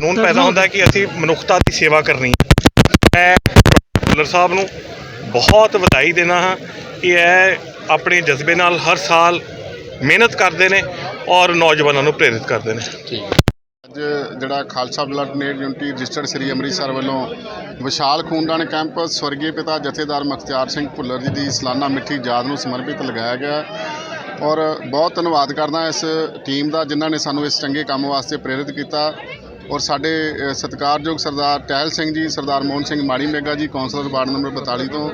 ਕਾਨੂੰਨ ਪੈਦਾ ਹੁੰਦਾ ਕਿ ਅਸੀਂ ਮਨੁੱਖਤਾ ਦੀ ਸੇਵਾ ਕਰਨੀ ਹੈ। ਮੈਂ ਭੁੱਲਰ ਸਾਹਿਬ ਨੂੰ ਬਹੁਤ ਵਧਾਈ ਦੇਣਾ ਹਾਂ ਕਿ ਇਹ ਆਪਣੇ ਜਜ਼ਬੇ ਨਾਲ ਹਰ ਸਾਲ ਮਿਹਨਤ ਕਰਦੇ ਨੇ ਔਰ ਨੌਜਵਾਨਾਂ ਨੂੰ ਪ੍ਰੇਰਿਤ ਕਰਦੇ ਨੇ। ਅੱਜ ਜਿਹੜਾ Khalsa blood donate unity registered Sri Amritsar ਵੱਲੋਂ ਵਿਸ਼ਾਲ ਖੂਨਦਾਨ ਕੈਂਪ ਸਵਰਗੀ ਪਿਤਾ ਜਥੇਦਾਰ ਮੁਖਤਿਆਰ ਸਿੰਘ ਭੁੱਲਰ ਜੀ ਦੀ ਸਾਲਾਨਾ ਮਿੱਠੀ ਯਾਦ ਨੂੰ ਸਮਰਪਿਤ ਲਗਾਇਆ ਗਿਆ ਔਰ ਬਹੁਤ ਧੰਨਵਾਦ ਕਰਦਾ ਇਸ ਟੀਮ ਦਾ ਜਿਨ੍ਹਾਂ ਨੇ ਸਾਨੂੰ ਇਸ ਚੰਗੇ ਕੰਮ ਵਾਸਤੇ ਪ੍ਰੇਰਿਤ ਕੀਤਾ। ਔਰ ਸਾਡੇ ਸਤਿਕਾਰਯੋਗ ਸਰਦਾਰ ਟਹਿਲ ਸਿੰਘ ਜੀ ਸਰਦਾਰ ਮੋਹਨ ਸਿੰਘ ਮਾੜੀ ਮੇਗਾ ਜੀ ਕੌਂਸਲਰ ਵਾਰਡ ਨੰਬਰ 42 ਤੋਂ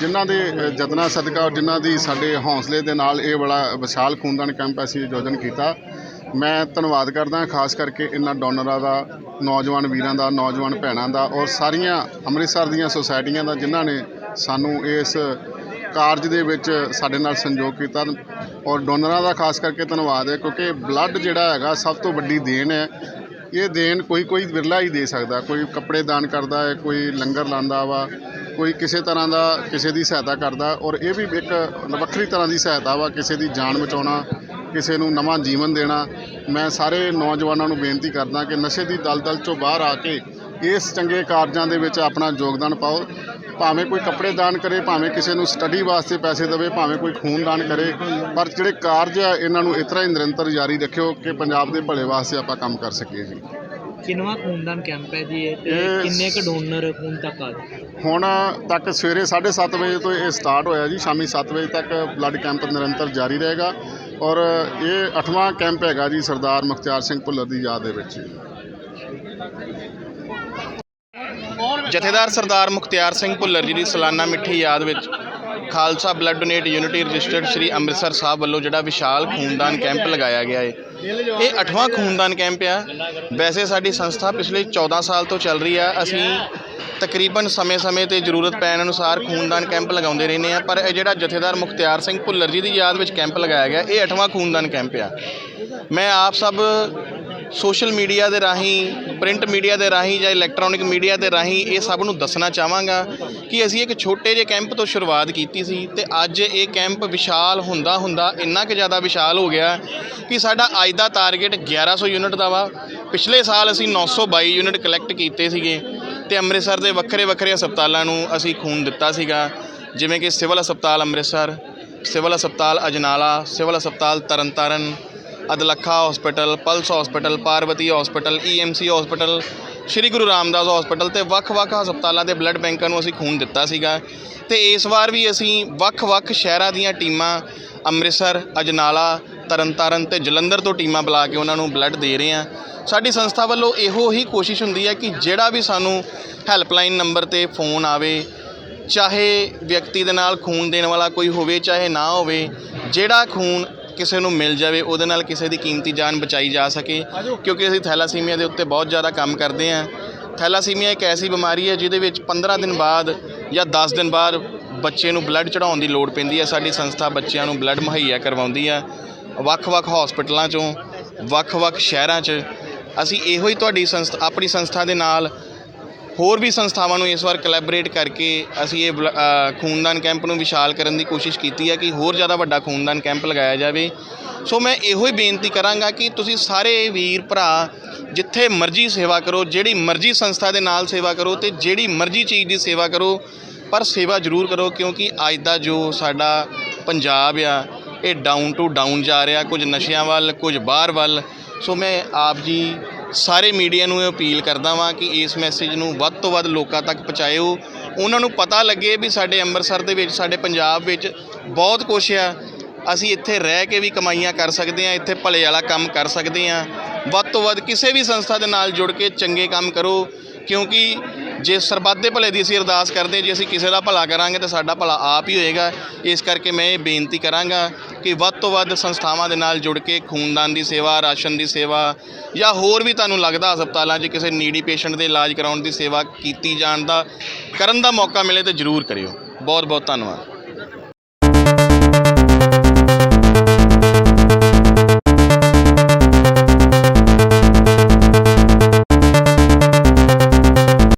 ਜਿਨ੍ਹਾਂ ਦੇ ਅ, ਯਤਨਾਂ ਸਦਕਾ ਔਰ ਜਿਨ੍ਹਾਂ ਦੀ ਸਾਡੇ ਹੌਸਲੇ ਦੇ ਨਾਲ ਇਹ ਬੜਾ ਵਿਸ਼ਾਲ ਖੂਨਦਾਨ ਕੈਂਪ ਅਸੀਂ ਆਯੋਜਨ ਕੀਤਾ। ਮੈਂ ਧੰਨਵਾਦ ਕਰਦਾ ਖਾਸ ਕਰਕੇ ਇਹਨਾਂ ਡੋਨਰਾਂ ਦਾ ਨੌਜਵਾਨ ਵੀਰਾਂ ਦਾ ਨੌਜਵਾਨ ਭੈਣਾਂ ਦਾ ਔਰ ਸਾਰੀਆਂ ਅੰਮ੍ਰਿਤਸਰ ਦੀਆਂ ਸੁਸਾਇਟੀਆਂ ਦਾ ਜਿਨ੍ਹਾਂ ਨੇ ਸਾਨੂੰ ਇਸ ਕਾਰਜ ਦੇ ਵਿੱਚ ਸਾਡੇ ਨਾਲ ਸੰਯੋਗ ਕੀਤਾ। ਔਰ ਡੋਨਰਾਂ ਦਾ ਖਾਸ ਕਰਕੇ ਧੰਨਵਾਦ ਹੈ ਕਿਉਂਕਿ ਬਲੱਡ ਜਿਹੜਾ ਹੈਗਾ ਸਭ ਤੋਂ ਵੱਡੀ ਦੇਣ ਹੈ। ਇਹ ਦੇਣ ਕੋਈ ਕੋਈ ਵਿਰਲਾ ਹੀ ਦੇ ਸਕਦਾ, ਕੋਈ ਕੱਪੜੇ ਦਾਨ ਕਰਦਾ ਹੈ, ਕੋਈ ਲੰਗਰ ਲਾਉਂਦਾ ਵਾ, ਕੋਈ ਕਿਸੇ ਤਰ੍ਹਾਂ ਦਾ ਕਿਸੇ ਦੀ ਸਹਾਇਤਾ ਕਰਦਾ ਔਰ ਇਹ ਵੀ ਇੱਕ ਵੱਖਰੀ ਤਰ੍ਹਾਂ ਦੀ ਸਹਾਇਤਾ ਵਾ, ਕਿਸੇ ਦੀ ਜਾਨ ਬਚਾਉਣਾ, ਕਿਸੇ ਨੂੰ ਨਵਾਂ ਜੀਵਨ ਦੇਣਾ। ਮੈਂ ਸਾਰੇ ਨੌਜਵਾਨਾਂ ਨੂੰ ਬੇਨਤੀ ਕਰਦਾ ਕਿ ਨਸ਼ੇ ਦੀ ਦਲਦਲ ਚੋਂ ਬਾਹਰ ਆ ਕੇ ਇਸ ਚੰਗੇ ਕਾਰਜਾਂ ਦੇ ਵਿੱਚ ਆਪਣਾ ਯੋਗਦਾਨ ਪਾਓ। ਭਾਵੇਂ ਕੋਈ ਕੱਪੜੇ ਦਾਨ ਕਰੇ ਭਾਵੇਂ ਕਿਸੇ ਨੂੰ ਸਟੱਡੀ ਵਾਸਤੇ ਪੈਸੇ ਦੇਵੇ ਭਾਵੇਂ ਕੋਈ ਖੂਨ ਦਾਨ ਕਰੇ ਪਰ ਜਿਹੜੇ ਕਾਰਜ ਆ ਇਹਨਾਂ ਨੂੰ ਇਸ ਤਰ੍ਹਾਂ ਹੀ ਨਿਰੰਤਰ ਜਾਰੀ ਰੱਖਿਓ ਕਿ ਪੰਜਾਬ ਦੇ ਭਲੇ ਵਾਸਤੇ ਆਪਾਂ ਕੰਮ ਕਰ ਸਕੀਏ ਜੀ। ਕਿੰਨਵਾਂ ਖੂਨਦਾਨ ਕੈਂਪ ਹੈ ਜੀ ਇਹ ਤੇ ਕਿੰਨੇ ਕ ਡੋਨਰ ਖੂਨ ਤੱਕ ਆ ਹੁਣ ਤੱਕ ਸਵੇਰੇ 7:30 ਵਜੇ ਤੋਂ ਇਹ ਸਟਾਰਟ ਹੋਇਆ ਜੀ ਸ਼ਾਮੀ 7 ਵਜੇ ਤੱਕ ਬਲੱਡ ਕੈਂਪ ਨਿਰੰਤਰ ਜਾਰੀ ਰਹੇਗਾ ਔਰ ਇਹ 8ਵਾਂ ਕੈਂਪ ਹੈਗਾ ਜੀ ਸਰਦਾਰ ਮੁਖਤਿਆਰ ਸਿੰਘ ਭੁੱਲਰ ਦੀ ਯਾਦ ਦੇ ਵਿੱਚ। ਜਥੇਦਾਰ ਸਰਦਾਰ ਮੁਖਤਿਆਰ ਸਿੰਘ ਭੁੱਲਰ ਜੀ ਦੀ ਸਾਲਾਨਾ ਮਿੱਠੀ ਯਾਦ ਵਿੱਚ Khalsa blood donate unity registered Sri Amritsar Sahib ਵੱਲੋਂ ਜਿਹੜਾ ਵਿਸ਼ਾਲ ਖੂਨਦਾਨ ਕੈਂਪ ਲਗਾਇਆ ਗਿਆ ਹੈ ਇਹ 8ਵਾਂ ਖੂਨਦਾਨ ਕੈਂਪ ਆ। ਵੈਸੇ ਸਾਡੀ ਸੰਸਥਾ ਪਿਛਲੇ 14 ਸਾਲ ਤੋਂ ਚੱਲ ਰਹੀ ਆ। ਅਸੀਂ ਤਕਰੀਬਨ ਸਮੇਂ-ਸਮੇਂ ਤੇ ਜ਼ਰੂਰਤ ਪੈਣ ਅਨੁਸਾਰ ਖੂਨਦਾਨ ਕੈਂਪ ਲਗਾਉਂਦੇ ਰਹਿੰਦੇ ਆ। ਪਰ ਇਹ ਜਿਹੜਾ ਜਥੇਦਾਰ ਮੁਖਤਿਆਰ ਸਿੰਘ ਭੁੱਲਰ ਜੀ ਦੀ ਯਾਦ ਵਿੱਚ ਕੈਂਪ ਲਗਾਇਆ ਗਿਆ, ਇਹ 8ਵਾਂ ਖੂਨਦਾਨ ਕੈਂਪ ਆ। ਮੈਂ ਆਪ ਸਭ ਸੋਸ਼ਲ ਮੀਡੀਆ ਦੇ ਰਾਹੀਂ ਪ੍ਰਿੰਟ ਮੀਡੀਆ ਦੇ ਰਾਹੀਂ ਜਾਂ ਇਲੈਕਟ੍ਰੋਨਿਕ ਮੀਡੀਆ ਦੇ ਰਾਹੀਂ ਇਹ ਸਭ ਨੂੰ ਦੱਸਣਾ ਚਾਹਾਂਗਾ ਕਿ ਅਸੀਂ ਇੱਕ ਛੋਟੇ ਜਿਹੇ ਕੈਂਪ ਤੋਂ ਸ਼ੁਰੂਆਤ ਕੀਤੀ ਸੀ ਤੇ ਅੱਜ ਇਹ ਕੈਂਪ ਵਿਸ਼ਾਲ ਹੁੰਦਾ ਹੁੰਦਾ ਇੰਨਾ ਕਿ ਜ਼ਿਆਦਾ ਵਿਸ਼ਾਲ ਹੋ ਗਿਆ ਕਿ ਸਾਡਾ ਅੱਜ ਦਾ ਟਾਰਗੇਟ 1100 ਯੂਨਿਟ ਦਾ ਵਾ। ਪਿਛਲੇ ਸਾਲ ਅਸੀਂ 922 ਯੂਨਿਟ ਕਲੈਕਟ ਕੀਤੇ ਸੀਗੇ ਤੇ ਅੰਮ੍ਰਿਤਸਰ ਦੇ ਵੱਖਰੇ ਵੱਖਰੇ ਹਸਪਤਾਲਾਂ ਨੂੰ ਅਸੀਂ ਖੂਨ ਦਿੱਤਾ ਸੀਗਾ, ਜਿਵੇਂ ਕਿ ਸਿਵਲ ਹਸਪਤਾਲ ਅੰਮ੍ਰਿਤਸਰ, ਸਿਵਲ ਹਸਪਤਾਲ ਅਜਨਾਲਾ, ਸਿਵਲ ਹਸਪਤਾਲ Tarn Taran Adlakha hospital Pulse hospital Parvati hospital EMC hospital Shri Guru Ramdas hospital ਤੇ ਵੱਖ-ਵੱਖ ਹਸਪਤਾਲਾਂ ਦੇ ਬਲੱਡ ਬੈਂਕਾਂ ਨੂੰ ਅਸੀਂ ਖੂਨ ਦਿੱਤਾ ਸੀਗਾ। ਤੇ ਇਸ ਵਾਰ ਵੀ ਅਸੀਂ ਵੱਖ-ਵੱਖ ਸ਼ਹਿਰਾਂ ਦੀਆਂ ਟੀਮਾਂ ਅੰਮ੍ਰਿਤਸਰ, ਅਜਨਾਲਾ, ਤਰਨਤਾਰਨ ਤੇ ਜਲੰਧਰ ਤੋਂ ਟੀਮਾਂ ਬੁਲਾ ਕੇ ਉਹਨਾਂ ਨੂੰ ਬਲੱਡ ਦੇ ਰਹੇ ਹਾਂ। ਸਾਡੀ ਸੰਸਥਾ ਵੱਲੋਂ ਇਹੋ ਹੀ ਕੋਸ਼ਿਸ਼ ਹੁੰਦੀ ਹੈ ਕਿ ਜਿਹੜਾ ਵੀ ਸਾਨੂੰ ਹੈਲਪਲਾਈਨ ਨੰਬਰ ਤੇ ਫੋਨ ਆਵੇ, ਚਾਹੇ ਵਿਅਕਤੀ ਦੇ ਨਾਲ ਖੂਨ ਦੇਣ ਵਾਲਾ ਕੋਈ ਹੋਵੇ, ਚਾਹੇ ਨਾ ਹੋਵੇ, ਜਿਹੜਾ ਖੂਨ ਕਿਸੇ ਨੂੰ ਮਿਲ ਜਾਵੇ, ਉਹਦੇ ਨਾਲ ਕਿਸੇ ਦੀ ਕੀਮਤੀ ਜਾਨ ਬਚਾਈ ਜਾ ਸਕੇ, ਕਿਉਂਕਿ ਅਸੀਂ ਥੈਲਾਸੀਮੀਆ ਦੇ ਉੱਤੇ ਬਹੁਤ ਜ਼ਿਆਦਾ ਕੰਮ ਕਰਦੇ ਹਾਂ। ਥੈਲਾਸੀਮੀਆ ਇੱਕ ਐਸੀ ਬਿਮਾਰੀ ਹੈ ਜਿਹਦੇ ਵਿੱਚ 15 ਦਿਨ ਬਾਅਦ ਜਾਂ 10 ਦਿਨ ਬਾਅਦ ਬੱਚੇ ਨੂੰ ਬਲੱਡ ਚੜਾਉਣ ਦੀ ਲੋੜ ਪੈਂਦੀ ਹੈ। ਸਾਡੀ ਸੰਸਥਾ ਬੱਚਿਆਂ ਨੂੰ ਬਲੱਡ ਮੁਹੱਈਆ ਕਰਵਾਉਂਦੀ ਹੈ। ਵੱਖ-ਵੱਖ ਹਸਪਤਾਲਾਂ 'ਚੋਂ, ਵੱਖ-ਵੱਖ ਸ਼ਹਿਰਾਂ 'ਚ, ਅਸੀਂ ਇਹੋ ਹੀ ਤੁਹਾਡੀ ਸੰਸਥਾ, ਆਪਣੀ ਸੰਸਥਾ ਦੇ ਨਾਲ ਹੋਰ ਵੀ ਸੰਸਥਾਵਾਂ ਨੂੰ ਇਸ ਵਾਰ ਕੋਲੈਬੋਰੇਟ ਕਰਕੇ ਅਸੀਂ ਇਹ ਬਲ- ਖੂਨਦਾਨ ਕੈਂਪ ਨੂੰ ਵਿਸ਼ਾਲ ਕਰਨ ਦੀ ਕੋਸ਼ਿਸ਼ ਕੀਤੀ ਹੈ ਕਿ ਹੋਰ ਜ਼ਿਆਦਾ ਵੱਡਾ ਖੂਨਦਾਨ ਕੈਂਪ ਲਗਾਇਆ ਜਾਵੇ। ਸੋ ਮੈਂ ਇਹੋ ਹੀ ਬੇਨਤੀ ਕਰਾਂਗਾ ਕਿ ਤੁਸੀਂ ਸਾਰੇ ਵੀਰ, ਭਰਾ ਜਿੱਥੇ ਮਰਜ਼ੀ ਸੇਵਾ ਕਰੋ, ਜਿਹੜੀ ਮਰਜ਼ੀ ਸੰਸਥਾ ਦੇ ਨਾਲ ਸੇਵਾ ਕਰੋ ਤੇ ਜਿਹੜੀ ਮਰਜ਼ੀ ਚੀਜ਼ ਦੀ ਸੇਵਾ ਕਰੋ, ਪਰ ਸੇਵਾ ਜ਼ਰੂਰ ਕਰੋ ਕਿਉਂਕਿ ਅੱਜ ਦਾ ਜੋ ਸਾਡਾ ਪੰਜਾਬ ਆ, ਇਹ ਡਾਊਨ ਟੂ ਡਾਊਨ ਜਾ ਰਿਹਾ, ਕੁਝ ਨਸ਼ਿਆਂ ਵੱਲ, ਕੁਝ ਬਾਹਰ ਵੱਲ। ਸੋ ਮੈਂ ਆਪ ਜੀ ਸਾਰੇ ਮੀਡੀਆ ਨੂੰ ਇਹ ਅਪੀਲ ਕਰਦਾ ਵਾਂ ਕਿ ਇਸ ਮੈਸੇਜ ਨੂੰ ਵੱਧ ਤੋਂ ਵੱਧ ਲੋਕਾਂ ਤੱਕ ਪਹੁੰਚਾਇਓ। ਉਹਨਾਂ ਨੂੰ ਪਤਾ ਲੱਗੇ ਵੀ ਸਾਡੇ ਅੰਮ੍ਰਿਤਸਰ ਦੇ ਵਿੱਚ, ਸਾਡੇ ਪੰਜਾਬ ਵਿੱਚ ਬਹੁਤ ਕੁਛ ਆ। ਅਸੀਂ ਇੱਥੇ ਰਹਿ ਕੇ ਵੀ ਕਮਾਈਆਂ ਕਰ ਸਕਦੇ ਹਾਂ, ਇੱਥੇ ਭਲੇ ਵਾਲਾ ਕੰਮ ਕਰ ਸਕਦੇ ਹਾਂ। ਵੱਧ ਤੋਂ ਵੱਧ ਕਿਸੇ ਵੀ ਸੰਸਥਾ ਦੇ ਨਾਲ ਜੁੜ ਕੇ ਚੰਗੇ ਕੰਮ ਕਰੋ, ਕਿਉਂਕਿ ਜੇ ਸਰਬੱਤ ਦੇ ਭਲੇ ਦੀ ਅਸੀਂ ਅਰਦਾਸ ਕਰਦੇ ਜੇ ਅਸੀਂ ਕਿਸੇ ਦਾ ਭਲਾ ਕਰਾਂਗੇ ਤਾਂ ਸਾਡਾ ਭਲਾ ਆਪ ਹੀ ਹੋਏਗਾ। ਇਸ ਕਰਕੇ ਮੈਂ ਇਹ ਬੇਨਤੀ ਕਰਾਂਗਾ ਕਿ ਵੱਧ ਤੋਂ ਵੱਧ ਸੰਸਥਾਵਾਂ ਦੇ ਨਾਲ ਜੁੜ ਕੇ ਖੂਨਦਾਨ ਦੀ ਸੇਵਾ, ਰਾਸ਼ਨ ਦੀ ਸੇਵਾ ਜਾਂ ਹੋਰ ਵੀ ਤੁਹਾਨੂੰ ਲੱਗਦਾ ਹਸਪਤਾਲਾਂ 'ਚ ਕਿਸੇ ਨੀਡੀ ਪੇਸ਼ੈਂਟ ਦੇ ਇਲਾਜ ਕਰਾਉਣ ਦੀ ਸੇਵਾ ਕੀਤੀ ਜਾਣ ਦਾ, ਕਰਨ ਦਾ ਮੌਕਾ ਮਿਲੇ ਤਾਂ ਜ਼ਰੂਰ ਕਰਿਓ। ਬਹੁਤ ਬਹੁਤ ਧੰਨਵਾਦ।